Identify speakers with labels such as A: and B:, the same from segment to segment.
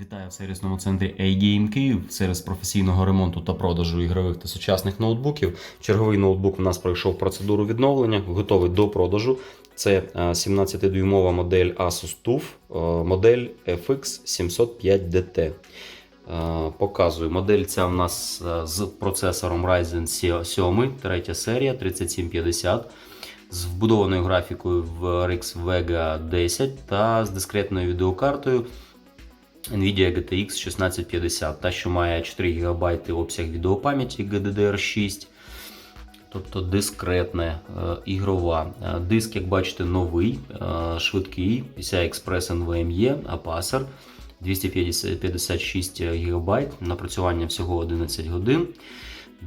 A: Вітаю в сервісному центрі A-Game Київ. Сервіс професійного ремонту та продажу ігрових та сучасних ноутбуків. Черговий ноутбук у нас пройшов процедуру відновлення, готовий до продажу. Це е, 17-дюймова модель Asus TUF, е, модель FX 705DT. Е, Показую. Модель ця у нас е, з процесором Ryzen 7, третя серія 3750 з вбудованою графікою в RX Vega 10 та з дискретною відеокартою Nvidia GTX 1650, та, що має 4 ГБ обсяг відеопам'яті GDDR6, тобто дискретна е, ігрова. Е, Диск, як бачите, новий, е, швидкий, PCI Express NVMe, Apacer 256 ГБ, напрацювання всього 11 годин.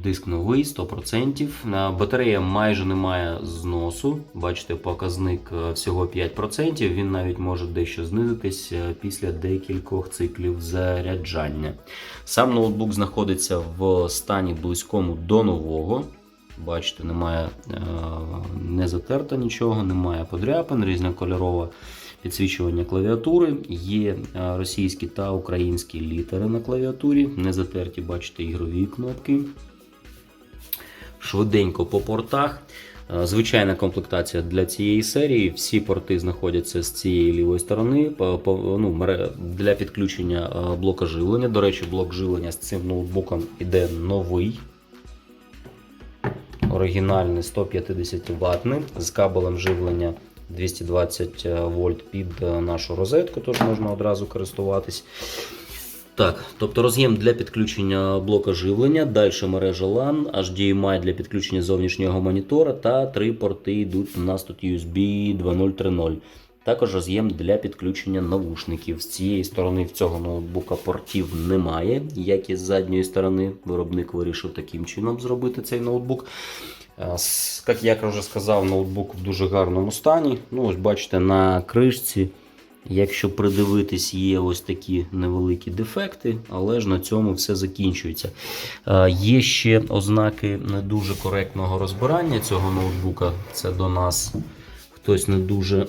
A: Диск новий, 100%. На Батарея майже не має зносу. Бачите, показник е, всього 5%. Він навіть може дещо знизитись е, після декількох циклів заряджання. Сам ноутбук знаходиться в стані близькому до нового. Бачите, немає е, не затерто нічого, немає подряпин, різнокольорове підсвічування клавіатури. Є російські та українські літери на клавіатурі. Не затерті, бачите, ігрові кнопки швиденько по портах. Е, Звичайна комплектація для цієї серії. Всі порти знаходяться з цієї лівої сторони. Ну, для підключення е, блока живлення. До речі, блок живлення з цим ноутбуком іде новий. Оригінальний 150 ватний з кабелем живлення 220 вольт під е, нашу розетку, тож можна одразу користуватись. Так, тобто роз'єм для підключення блока живлення, далі мережа LAN, HDMI для підключення зовнішнього монітора та три порти йдуть у нас тут USB 2.0.3.0. Також роз'єм для підключення навушників. З цієї сторони в цього ноутбука портів немає, як і з задньої сторони. Виробник вирішив таким чином зробити цей ноутбук. Як я вже сказав, ноутбук в дуже гарному стані. Ну, ось бачите, на кришці. Якщо придивитись, є ось такі невеликі дефекти, але ж на цьому все закінчується. Е, Є ще ознаки не дуже коректного розбирання цього ноутбука. Це до нас хтось не дуже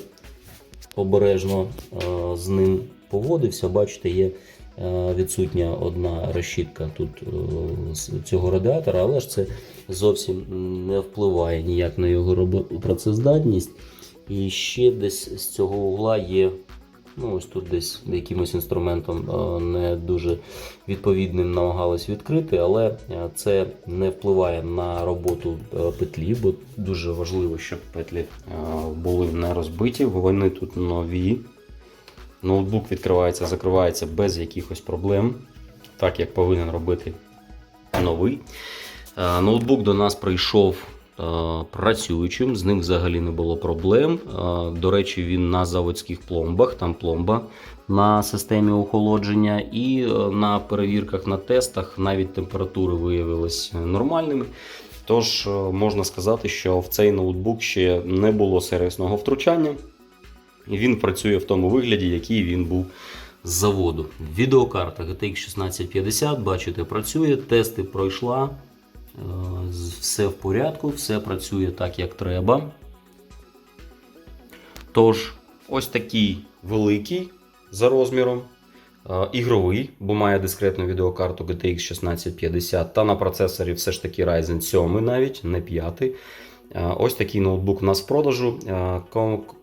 A: обережно е, з ним поводився. Бачите, є е, відсутня одна решітка тут цього радіатора, але ж це зовсім не впливає ніяк на його працездатність. І ще десь з цього угла є. Ну, ось тут десь якимось інструментом е, не дуже відповідним намагались відкрити, але е, це не впливає на роботу е, петлі, бо дуже важливо, щоб петлі були не розбиті. Вони тут нові. Ноутбук відкривається, закривається без якихось проблем, так як повинен робити новий. Ноутбук до нас прийшов працюючим, з ним взагалі не було проблем. Е, До речі, він на заводських пломбах, там пломба на системі охолодження, і е, на перевірках на тестах навіть температури виявились нормальними. Тож е, можна сказати, що в цей ноутбук ще не було сервісного втручання. Він працює в тому вигляді, який він був з заводу. Відеокарта GTX 1650, бачите, працює, тести пройшла. Все в порядку, все працює так, як треба. Тож, ось такий великий за розміром. е, Ігровий, бо має дискретну відеокарту GTX 1650 та на процесорі все ж таки Ryzen 7 навіть, не 5. Е, Ось такий ноутбук у нас в продажу. Е,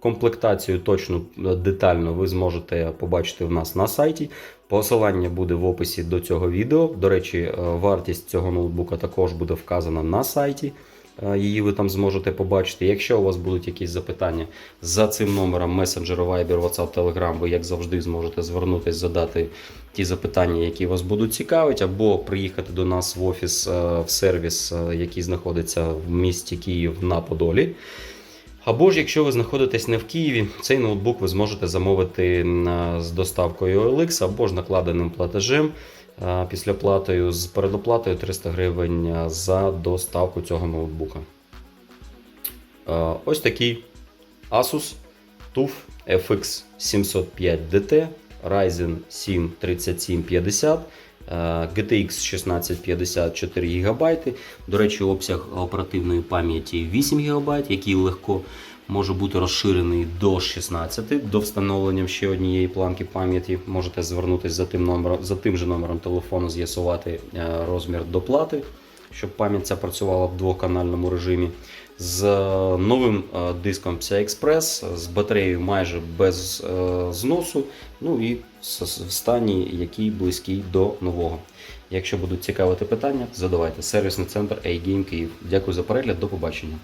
A: Комплектацію точно е, детально ви зможете побачити в нас на сайті. Посилання буде в описі до цього відео. До речі, вартість цього ноутбука також буде вказана на сайті. Е, Її ви там зможете побачити. Якщо у вас будуть якісь запитання за цим номером месенджеру Viber, WhatsApp, Telegram, ви як завжди зможете звернутися, задати ті запитання, які вас будуть цікавити, або приїхати до нас в офіс е, в сервіс, е, який знаходиться в місті Київ на Подолі. Або ж, якщо ви знаходитесь не в Києві, цей ноутбук ви зможете замовити з доставкою OLX або ж накладеним платежем після платою з передоплатою 300 гривень за доставку цього ноутбука. Ось такий Asus TUF FX 705 DT Ryzen 7 3750 е, GTX 1650 4 ГБ. До речі, обсяг оперативної пам'яті 8 ГБ, який легко може бути розширений до 16, до встановлення ще однієї планки пам'яті. Можете звернутися за тим, номером, за тим же номером телефону, з'ясувати е, розмір доплати, щоб пам'ять ця працювала в двоканальному режимі. З е, новим е, диском PCI Express, з батареєю майже без зносу, ну і в стані, який близький до нового. Якщо будуть цікавити питання, задавайте. Сервісний центр A-Game Київ. Дякую за перегляд, до побачення.